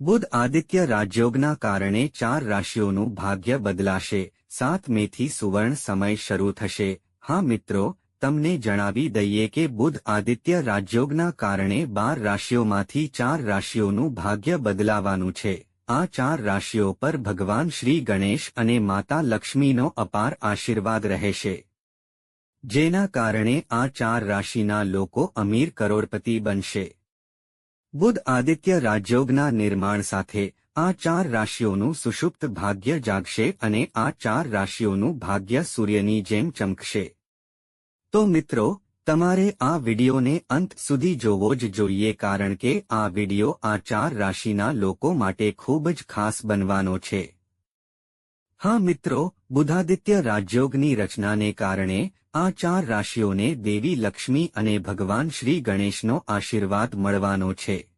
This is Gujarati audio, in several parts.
બુધ આદિત્ય રાજયોગના કારણે ચાર રાશિઓનું ભાગ્ય બદલાશે. સાત મેથી સુવર્ણ સમય શરૂ થશે. હા મિત્રો, તમને જણાવી દઈએ કે બુધ આદિત્ય રાજયોગના કારણે બાર રાશિઓમાંથી ચાર રાશિઓનું ભાગ્ય બદલાવાનું છે. આ ચાર રાશિઓ પર ભગવાન શ્રી ગણેશ અને માતા લક્ષ્મીનો અપાર આશીર્વાદ રહેશે. જેના કારણે આ ચાર રાશિના લોકો અમીર કરોડપતિ બનશે. બુધ આદિત્ય રાજયોગના નિર્માણ સાથે આ ચાર રાશિઓનું સુષુપ્ત ભાગ્ય જાગશે અને આ ચાર રાશિઓનું ભાગ્ય સૂર્યની જેમ ચમકશે. તો મિત્રો, તમારે આ વિડિયોને અંત સુધી જોવો જ જોઈએ કારણ કે આ વિડિયો આ ચાર રાશિના લોકો માટે ખૂબ જ ખાસ બનવાનો છે. હા મિત્રો, બુધાદિત્ય રાજયોગની રચનાને કારણે આ ચાર રાશિઓને દેવી લક્ષ્મી અને ભગવાન શ્રી ગણેશનો આશીર્વાદ મળવાનો છે.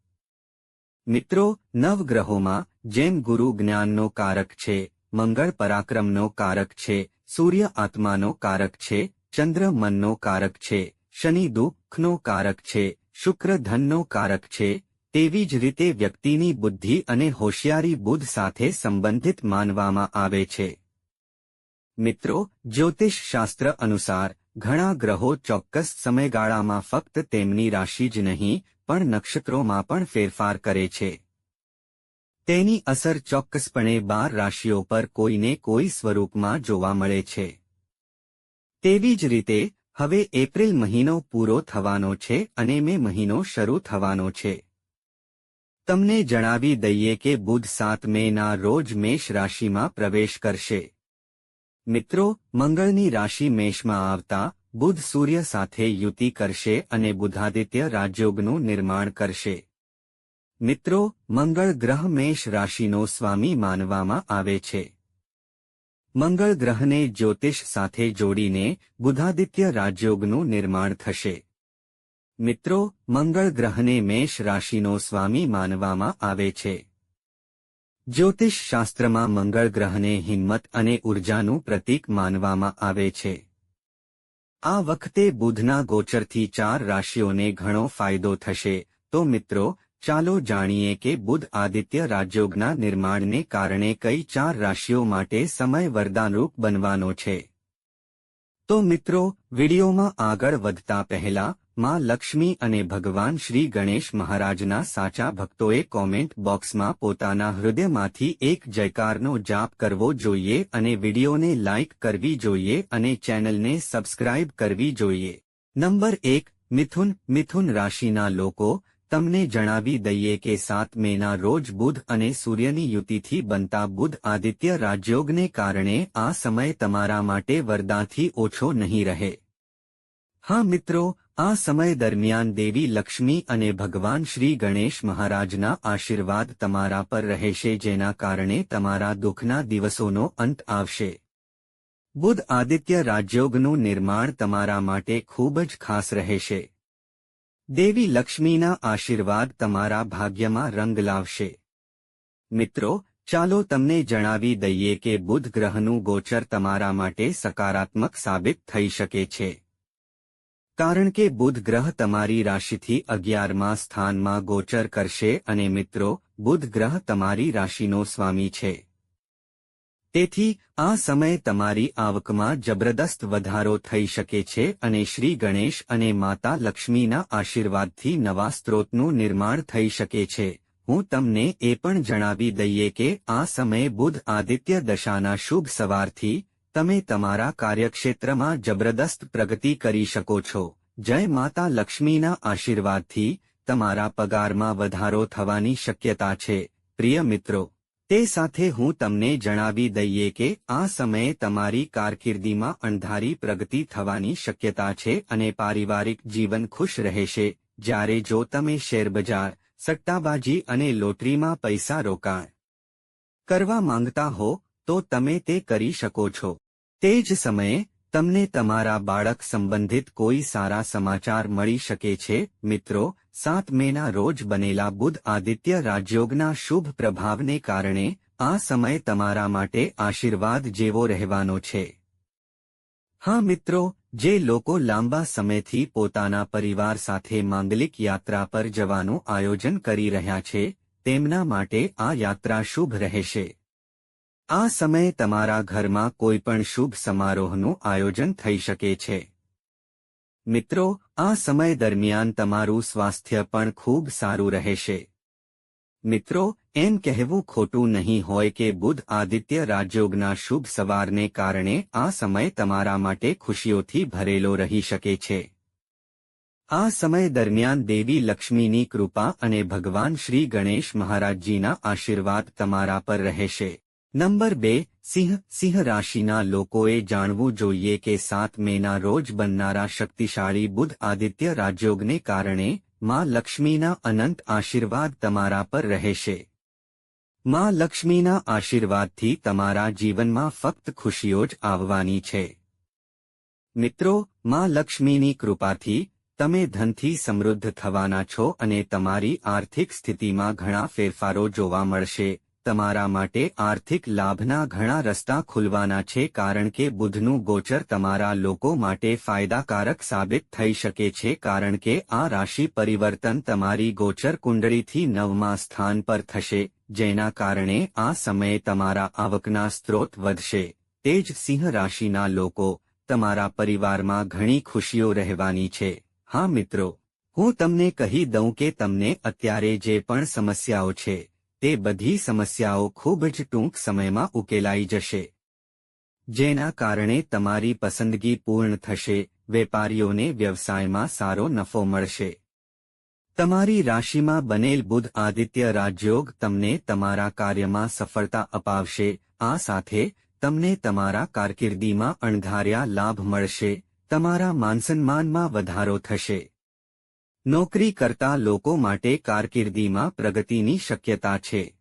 મિત્રો, નવગ્રહોમાં જેમ ગુરુ જ્ઞાનનો કારક છે, મંગળ પરાક્રમનો કારક છે, સૂર્ય આત્માનો કારક છે, ચંદ્ર મનનો કારક છે, શનિ દુઃખનો કારક છે, શુક્ર ધનનો કારક છે તેવી જ રીતે વ્યક્તિની બુદ્ધિ અને હોશિયારી બુદ્ધ સાથે સંબંધિત માનવામાં આવે છે. મિત્રો, જ્યોતિષ શાસ્ત્ર અનુસાર, ઘણા ગ્રહો ચોક્કસ સમયગાળામાં ફક્ત તેમની રાશિ જ નહીં, પણ નક્ષત્રોમાં પણ ફેરફાર કરે છે. તેની અસર ચોક્કસપણે બાર રાશિઓ પર કોઈને કોઈ સ્વરૂપમાં જોવા મળે છે. તેવી જ રીતે, હવે એપ્રિલ મહિનો પૂરો થવાનો છે અને મે મહિનો શરૂ થવાનો છે. તમને જણાવી દઈએ કે બુધ સાત મેના રોજ મેષ રાશિમાં પ્રવેશ કરશે. મિત્રો, મંગળની રાશિ મેષમાં આવતા, બુધ સૂર્ય સાથે યુતિ કરશે અને બુધાદિત્ય રાજયોગનું નિર્માણ કરશે. મિત્રો, મંગળ ગ્રહ મેષ રાશિનો સ્વામી માનવામાં આવે છે. મંગળ ગ્રહને જ્યોતિષ સાથે જોડીને બુધાદિત્ય રાજયોગનું નિર્માણ થશે. મિત્રો, મંગળ ગ્રહને મેષ રાશિનો સ્વામી માનવામાં આવે છે. જ્યોતિષ શાસ્ત્રમાં મંગળ ગ્રહને હિંમત અને ઉર્જાનું પ્રતીક માનવામાં આવે છે. આ વખતે બુધના ગોચરથી ચાર રાશિઓને ઘણો ફાયદો થશે. તો મિત્રો, ચાલો જાણીએ કે બુધ આદિત્ય રાજયોગના નિર્માણને કારણે કઈ ચાર રાશિઓ માટે સમય વરદાનરૂપ બનવાનો છે. તો મિત્રો, વિડીયોમાં આગળ વધતા પહેલા માં લક્ષ્મી અને ભગવાન શ્રી ગણેશ મહારાજના સાચા ભક્તોએ કોમેન્ટ બોક્સમાં પોતાના હૃદયમાંથી એક જયકારનો જાપ કરવો જોઈએ અને વિડીયોને લાઇક કરવી જોઈએ અને ચેનલને સબસ્ક્રાઇબ કરવી જોઈએ. નંબર એક, મિથુન મિથુન રાશિના લોકો, તમને જણાવી દઈએ કે સાત મેના રોજ બુધ અને સૂર્યની યુતિથી બનતા બુધ આદિત્ય રાજયોગને કારણે આ સમય તમારા માટે વરદાનથી ઓછો નહીં રહે. હા મિત્રો આ સમય દરમિયાન દેવી લક્ષ્મી અને ભગવાન શ્રી ગણેશ મહારાજના આશીર્વાદ તમારા પર રહેશે, જેના કારણે તમારા દુઃખના દિવસોનો અંત આવશે. બુધ આદિત્ય રાજયોગનું નિર્માણ તમારા માટે ખૂબ જ ખાસ રહેશે. દેવી લક્ષ્મીના આશીર્વાદ તમારા ભાગ્યમાં રંગ લાવશે. મિત્રો, ચાલો તમને જણાવી દઈએ કે બુધ ગ્રહનું ગોચર તમારા માટે સકારાત્મક સાબિત થઈ શકે છે. કારણ કે બુધ ગ્રહ તમારી રાશિથી અગિયારમાં સ્થાનમાં ગોચર કરશે અને મિત્રો, બુધ ગ્રહ તમારી રાશિનો સ્વામી છે. તેથી, આ સમય તમારી આવકમાં જબરદસ્ત વધારો થઈ શકે છે અને શ્રી ગણેશ અને માતા લક્ષ્મીના આશીર્વાદથી નવા સ્ત્રોતનું નિર્માણ થઈ શકે છે. હું તમને એ પણ જણાવી દઈએ કે આ સમયે બુધ આદિત્ય દશાના શુભ સવારથી તમે તમારા કાર્યક્ષેત્રમાં જબરદસ્ત પ્રગતિ કરી શકો છો. જય માતા લક્ષ્મીના આશીર્વાદથી તમારા પગારમાં વધારો થવાની શક્યતા છે. પ્રિય મિત્રો, તે સાથે હું તમને જણાવી દઈએ કે આ સમયે તમારી કારકિર્દીમાં અણધારી પ્રગતિ થવાની શક્યતા છે અને પારિવારિક જીવન ખુશ રહેશે. જ્યારે જો તમે શેરબજાર, સટ્ટાબાજી અને લોટરીમાં પૈસા રોકાણ કરવા માંગતા હો તો તમે તે કરી શકો છો. તે જ સમયે, તમને તમારા બાળક સંબંધિત કોઈ સારા સમાચાર મળી શકે છે. મિત્રો, સાત મેના રોજ બનેલા બુધ આદિત્ય રાજયોગના શુભ પ્રભાવને કારણે, આ સમય તમારા માટે આશીર્વાદ જેવો રહેવાનો છે. હા મિત્રો, જે લોકો લાંબા સમયથી પોતાના પરિવાર સાથે માંગલિક યાત્રા પર જવાનું આયોજન કરી રહ્યા છે, તેમના માટે આ યાત્રા શુભ રહેશે. આ સમયે તમારા ઘરમાં કોઈ પણ શુભ સમારોહનું આયોજન થઈ શકે છે. મિત્રો, આ સમય દરમિયાન તમારું સ્વાસ્થ્ય પણ ખૂબ સારું રહેશે. મિત્રો, એમ કહેવું ખોટું નહીં હોય કે બુધ આદિત્ય રાજયોગના શુભ સવારને કારણે આ સમય તમારા માટે ખુશીઓથી ભરેલો રહી શકે છે. આ સમય દરમિયાન દેવી લક્ષ્મીની કૃપા અને ભગવાન શ્રી ગણેશ મહારાજજીના આશીર્વાદ તમારા પર રહેશે. નંબર બે, સિંહ સિંહ રાશિના લોકોએ જાણવું જોઈએ કે સાત મેના રોજ બનનારા શક્તિશાળી બુધ આદિત્ય રાજયોગને કારણે માં લક્ષ્મીના અનંત આશીર્વાદ તમારા પર રહેશે. માં લક્ષ્મીના આશીર્વાદથી તમારા જીવનમાં ફક્ત ખુશીઓ જ આવવાની છે. મિત્રો, માં લક્ષ્મીની કૃપાથી તમે ધનથી સમૃદ્ધ થવાના છો અને તમારી આર્થિક સ્થિતિમાં ઘણા ફેરફારો જોવા મળશે. તમારા માટે આર્થિક લાભના ઘણા રસ્તા ખુલવાના છે કારણ કે બુધનું ગોચર તમારા લોકો માટે ફાયદાકારક સાબિત થઈ શકે છે કારણ કે આ રાશિ પરિવર્તન તમારી ગોચર કુંડળીથી નવમા સ્થાન પર થશે, જેના કારણે આ સમયે તમારા આવકના સ્ત્રોત વધશે. તે જ સિંહ રાશિના લોકો, તમારા પરિવારમાં ઘણી ખુશીઓ રહેવાની છે. હા મિત્રો, હું તમને કહી દઉં કે તમને અત્યારે જે પણ સમસ્યાઓ છે તે બધી સમસ્યાઓ ખૂબ જ ટૂંક સમયમાં ઉકેલાઈ જશે. જેના કારણે તમારી પસંદગી પૂર્ણ થશે, વેપારીઓને વ્યવસાયમાં સારો નફો મળશે. તમારી રાશિમાં બનેલ બુધ આદિત્ય રાજયોગ તમને તમારા કાર્યમાં સફળતા અપાવશે, આ સાથે તમને તમારા કારકિર્દીમાં અણધાર્યા લાભ મળશે, તમારા માનસન્માનમાં વધારો થશે. નોકરી કરતા લોકો માટે કારકિર્દીમાં પ્રગતિની શક્યતા છે.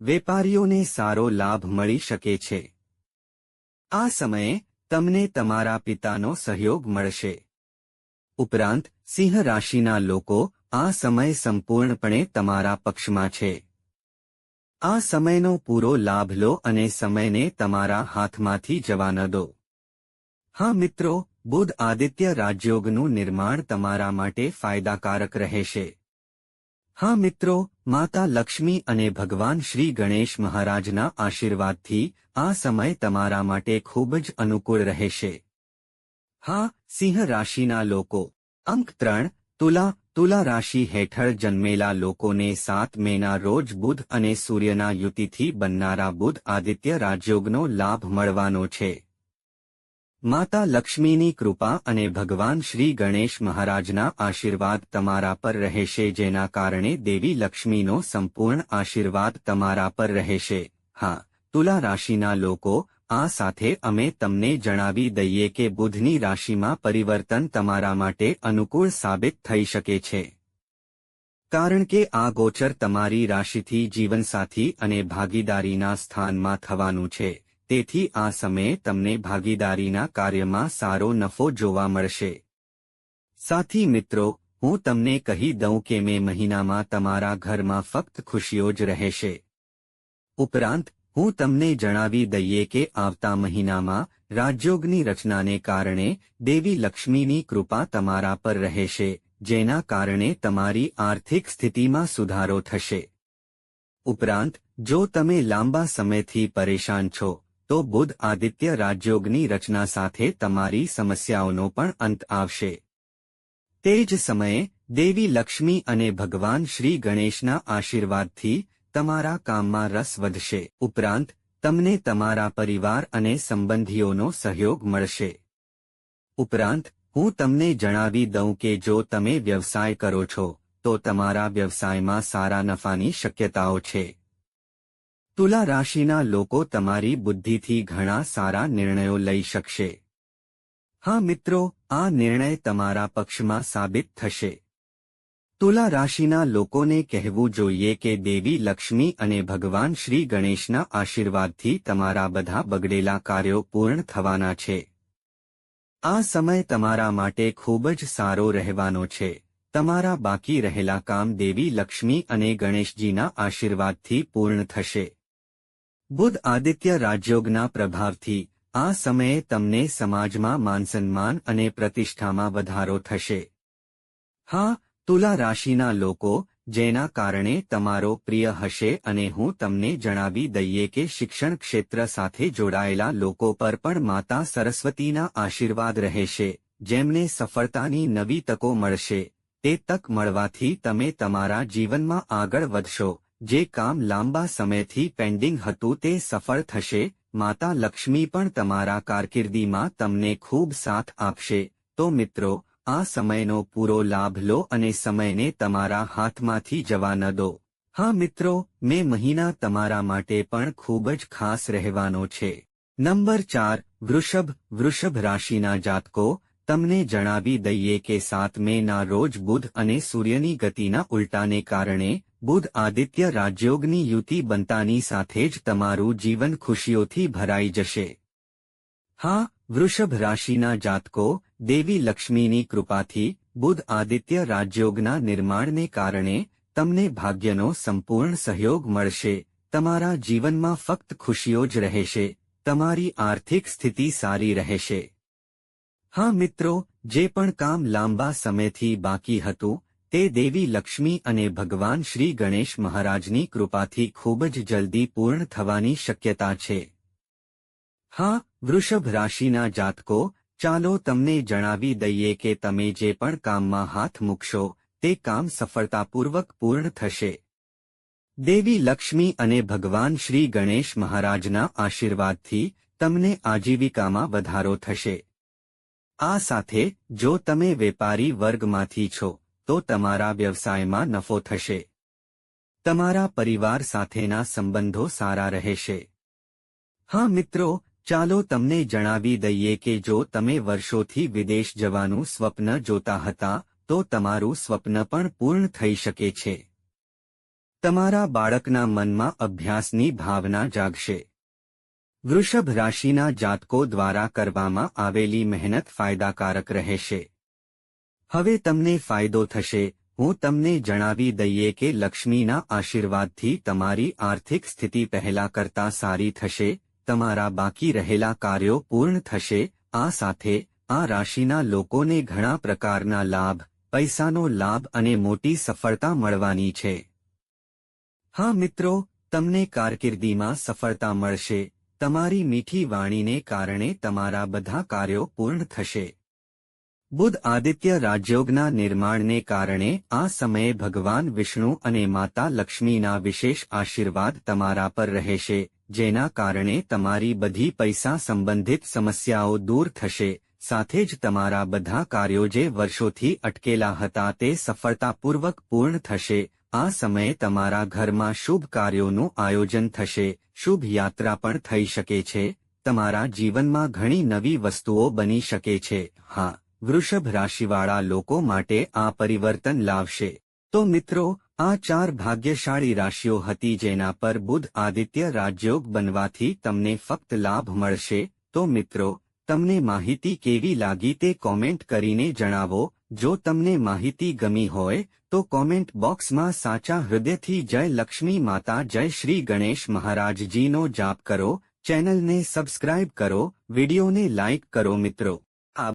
વેપારીઓને સારો લાભ મળી શકે છે. આ સમયે તમને તમારા પિતાનો સહયોગ મળશે. ઉપરાંત, સિંહ રાશિના લોકો આ સમય સંપૂર્ણપણે તમારા પક્ષમાં છે. આ સમયનો પૂરો લાભ લો અને સમયને તમારા હાથમાંથી જવા ન દો. હા મિત્રો બુધ આદિત્ય રાજયોગનું નિર્માણ તમારા માટે ફાયદાકારક રહેશે. હા મિત્રો, માતા લક્ષ્મી અને ભગવાન શ્રી ગણેશ મહારાજના આશીર્વાદથી આ સમય તમારા માટે ખૂબ જ અનુકૂળ રહેશે. હા, સિંહ રાશિના લોકો. અંક ત્રણ, તુલા તુલા રાશિ હેઠળ જન્મેલા લોકોને સાત મેના રોજ બુધ અને સૂર્યના યુતિથી બનનારા બુધ આદિત્ય રાજયોગનો લાભ મળવાનો છે. માતા લક્ષ્મીની કૃપા અને ભગવાન શ્રી ગણેશ મહારાજના આશીર્વાદ તમારા પર રહેશે, જેના કારણે દેવી લક્ષ્મીનો સંપૂર્ણ આશીર્વાદ તમારા પર રહેશે. હા, તુલા રાશિના લોકો, આ સાથે અમે તમને જણાવી દઈએ કે બુધની રાશિમાં પરિવર્તન તમારા માટે અનુકૂળ સાબિત થઈ શકે છે. કારણ કે આ ગોચર તમારી રાશિથી જીવનસાથી અને ભાગીદારીના સ્થાનમાં થવાનું છે. તેથી આ સમયે તમને ભાગીદારીના કાર્યમાં સારો નફો જોવા મળશે. સાથી મિત્રો, હું તમને કહી દઉં કે મે મહિનામાં તમારા ઘરમાં ફક્ત ખુશીઓ જ રહેશે. ઉપરાંત, હું તમને જણાવી દઈએ કે આવતા મહિનામાં રાજયોગની રચનાને કારણે દેવી લક્ષ્મીની કૃપા તમારા પર રહેશે, જેના કારણે તમારી આર્થિક સ્થિતિમાં સુધારો થશે. ઉપરાંત, જો તમે લાંબા સમયથી પરેશાન છો તો બુધ આદિત્ય રાજયોગની રચના સાથે તમારી સમસ્યાઓનો પણ અંત આવશે. તે જ સમયે, દેવી લક્ષ્મી અને ભગવાન શ્રી ગણેશના આશીર્વાદથી તમારા કામમાં રસ વધશે. ઉપરાંત, તમને તમારા પરિવાર અને સંબંધીઓનો સહયોગ મળશે. ઉપરાંત, હું તમને જણાવી દઉં કે જો તમે વ્યવસાય કરો છો, તો તમારા વ્યવસાયમાં સારા નફાની શક્યતાઓ છે. તુલા રાશિના લોકો તમારી બુદ્ધિથી ઘણા સારા નિર્ણયો લઈ શકશે. હા મિત્રો, આ નિર્ણય તમારા પક્ષમાં સાબિત થશે. તુલા રાશિના લોકોને કહેવું જોઈએ કે દેવી લક્ષ્મી અને ભગવાન શ્રી ગણેશના આશીર્વાદથી તમારા બધા બગડેલા કાર્યો પૂર્ણ થવાના છે. આ સમય તમારા માટે ખૂબ જ સારો રહેવાનો છે. તમારા બાકી રહેલા કામ દેવી લક્ષ્મી અને ગણેશજીના આશીર્વાદથી પૂર્ણ થશે. બુધ આદિત્ય રાજયોગના પ્રભાવથી આ સમયે તમને સમાજમાં માનસન્માન અને પ્રતિષ્ઠામાં વધારો થશે. હા, તુલા રાશિના લોકો, જેના કારણે તમારો પ્રિય હશે અને હું તમને જણાવી દઈએ કે શિક્ષણ ક્ષેત્ર સાથે જોડાયેલા લોકો પર પણ માતા સરસ્વતીના આશીર્વાદ રહેશે, જેમને સફળતાની નવી તકો મળશે. તે તક મળવાથી તમે તમારા જીવનમાં આગળ વધશો જે કામ લાંબા સમયથી પેન્ડિંગ હતું તે સફળ થશે, માતા લક્ષ્મી પણ તમારા કારકિર્દીમાં તમને ખૂબ સાથ આપશે. તો મિત્રો, આ સમયનો પૂરો લાભ લો અને સમયને તમારા હાથમાંથી જવા ન દો. હા મિત્રો, મે મહિના તમારા માટે પણ ખૂબ જ ખાસ રહેવાનો છે. નંબર ચાર, વૃષભ વૃષભ રાશિના જાતકો, તમને જણાવી દઈએ કે સાત મેના રોજ બુધ અને સૂર્યની ગતિના ઉલટાને કારણે બુધ આદિત્ય રાજયોગની યુતિ બનતાની સાથે જ તમારું જીવન ખુશીઓથી ભરાઈ જશે. હા, વૃષભ રાશિના જાતકો, દેવી લક્ષ્મીની કૃપાથી બુધ આદિત્ય રાજયોગના નિર્માણને કારણે તમને ભાગ્યનો સંપૂર્ણ સહયોગ મળશે. તમારા જીવનમાં ફક્ત ખુશીઓ જ રહેશે. તમારી આર્થિક સ્થિતિ સારી રહેશે. હા મિત્રો, જે પણ કામ લાંબા સમયથી બાકી હતું તે દેવી લક્ષ્મી અને ભગવાન શ્રી ગણેશ મહારાજની કૃપાથી ખૂબ જ જલ્દી પૂર્ણ થવાની શક્યતા છે. હા, વૃષભ રાશિના જાતકો, ચાલો તમને જણાવી દઈએ કે તમે જે પણ કામમાં હાથ મૂકશો, તે કામ સફળતાપૂર્વક પૂર્ણ થશે. દેવી લક્ષ્મી અને ભગવાન શ્રી ગણેશ મહારાજના આશીર્વાદથી તમને આજીવિકામાં વધારો થશે. આ સાથે, જો તમે વેપારી વર્ગમાંથી છો તો તમારા વ્યવસાયમાં નફો થશે. તમારા પરિવાર સાથેના સંબંધો સારા રહેશે. હા મિત્રો, ચાલો તમને જણાવી દઈએ કે જો તમે વર્ષોથી વિદેશ જવાનું સ્વપ્ન જોતા હતા, તો તમારું સ્વપ્ન પણ પૂર્ણ થઈ શકે છે. તમારા બાળકના મનમાં અભ્યાસની ભાવના જાગશે. વૃષભ રાશિના જાતકો દ્વારા કરવામાં આવેલી મહેનત ફાયદાકારક રહેશે. હવે તમને ફાયદો થશે. હું તમને જણાવી દઈએ કે લક્ષ્મીના આશીર્વાદથી તમારી આર્થિક સ્થિતિ પહેલા કરતા સારી થશે, તમારા બાકી રહેલા કાર્યો પૂર્ણ થશે, આ સાથે આ રાશિના લોકોને ઘણા પ્રકારના લાભ, પૈસાનો લાભ અને મોટી સફળતા મળવાની છે. હા મિત્રો, તમને કારકિર્દીમાં સફળતા મળશે. તમારી મીઠી વાણીને કારણે તમારા બધા કાર્યો પૂર્ણ થશે. બુધ આદિત્ય રાજયોગના નિર્માણને કારણે આ સમયે ભગવાન વિષ્ણુ અને માતા લક્ષ્મીના વિશેષ આશીર્વાદ તમારા પર રહેશે, જેના કારણે તમારી બધી પૈસા સંબંધિત સમસ્યાઓ દૂર થશે, સાથે જ તમારા બધા કાર્યો જે વર્ષોથી અટકેલા હતા તે સફળતાપૂર્વક પૂર્ણ થશે, આ સમયે તમારા ઘરમાં શુભ કાર્યોનું આયોજન થશે, શુભ યાત્રા પણ થઈ શકે છે, તમારા જીવનમાં ઘણી નવી વસ્તુઓ બની શકે છે, હા. વૃષભ રાશિવાળા લોકો માટે આ પરિવર્તન લાવશે. તો મિત્રો, આ ચાર ભાગ્યશાળી રાશિઓ હતી જેના પર બુધ આદિત્ય રાજયોગ બનવાથી તમને ફક્ત લાભ મળશે. તો મિત્રો, તમને માહિતી કેવી લાગી તે કોમેન્ટ કરીને જણાવો. જો તમને માહિતી ગમી હોય, તો કોમેન્ટ બોક્સમાં સાચા હૃદયથી જય લક્ષ્મી માતા, જય શ્રી ગણેશ મહારાજજીનો જાપ કરો. ચેનલને સબસ્ક્રાઇબ કરો. વિડીયોને લાઇક કરો મિત્રો.